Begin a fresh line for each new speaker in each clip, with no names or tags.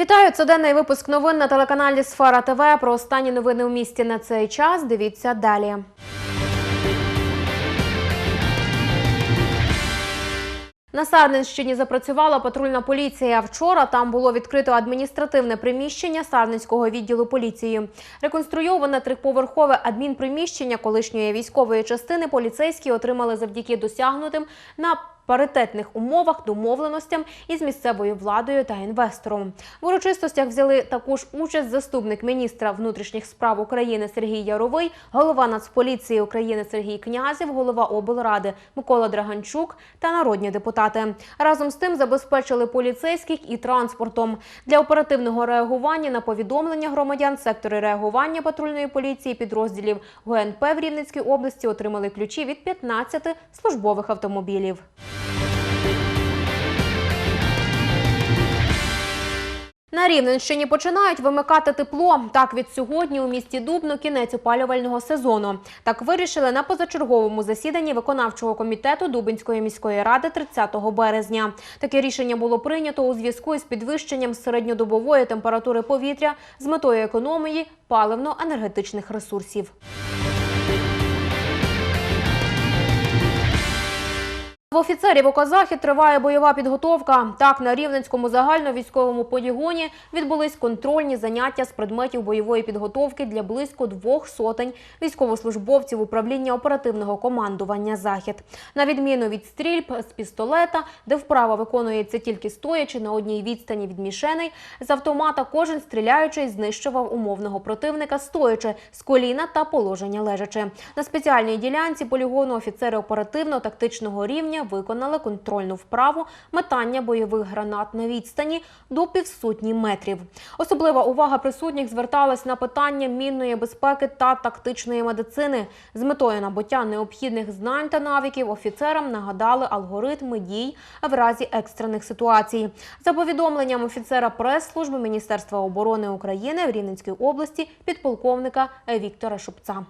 Вітаю! Це денний випуск новин на телеканалі Сфера ТВ. Про останні новини у місті на цей час. Дивіться далі. На Сарненщині запрацювала патрульна поліція. Вчора там було відкрито адміністративне приміщення Сарненського відділу поліції. Реконструйоване трьохповерхове адмінприміщення колишньої військової частини поліцейські отримали завдяки досягнутим на паритетних умовах домовленостям із місцевою владою та інвестором. В урочистостях взяли також участь заступник міністра внутрішніх справ України Сергій Яровий, голова Нацполіції України Сергій Князів, голова облради Микола Драганчук та народні депутати. Разом з тим забезпечили поліцейських і транспортом для оперативного реагування на повідомлення громадян. Сектори реагування патрульної поліції підрозділів ГУНП в Рівненській області отримали ключі від 15 службових автомобілів. На Рівненщині починають вимикати тепло. Так від сьогодні у місті Дубно кінець опалювального сезону. Так вирішили на позачерговому засіданні виконавчого комітету Дубинської міської ради 30 березня. Таке рішення було прийнято у зв'язку із підвищенням середньодобової температури повітря з метою економії паливно-енергетичних ресурсів. В офіцерів Окозахід триває бойова підготовка. Так, на Рівненському загальновійськовому полігоні відбулись контрольні заняття з предметів бойової підготовки для близько двох сотень військовослужбовців управління оперативного командування Захід. На відміну від стрільб з пістолета, де вправа виконується тільки стоячи на одній відстані від мішеней, з автомата кожен стріляючий знищував умовного противника стоячи з коліна та положення лежачи. На спеціальній ділянці полігону офіцери оперативно-тактичного рівня виконали контрольну вправу метання бойових гранат на відстані до півсотні метрів. Особлива увага присутніх зверталась на питання мінної безпеки та тактичної медицини. З метою набуття необхідних знань та навиків офіцерам нагадали алгоритми дій в разі екстрених ситуацій. За повідомленням офіцера прес-служби Міністерства оборони України в Рівненській області підполковника Віктора Шупца.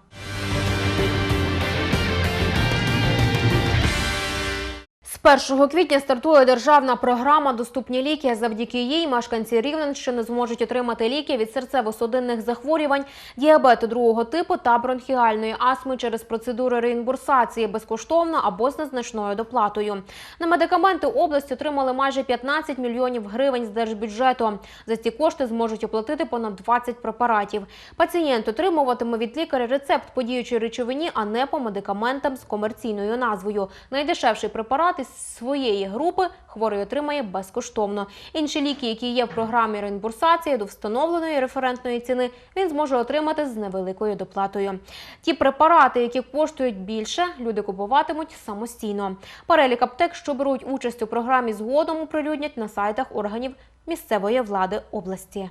З 1 квітня стартує державна програма Доступні ліки. Завдяки їй мешканці Рівненщини зможуть отримати ліки від серцево-судинних захворювань, діабету другого типу та бронхіальної астми через процедури реімбурсації безкоштовно або з незначною доплатою. На медикаменти область отримали майже 15 мільйонів гривень з держбюджету. За ці кошти зможуть оплатити понад 20 препаратів. Пацієнт отримуватиме від лікаря рецепт по діючій речовині, а не по медикаментам з комерційною назвою. Найдешевший препарат із своєї групи хворий отримає безкоштовно. Інші ліки, які є в програмі реімбурсації до встановленої референтної ціни, він зможе отримати з невеликою доплатою. Ті препарати, які коштують більше, люди купуватимуть самостійно. Перелік аптек, що беруть участь у програмі, згодом оприлюднять на сайтах органів місцевої влади області.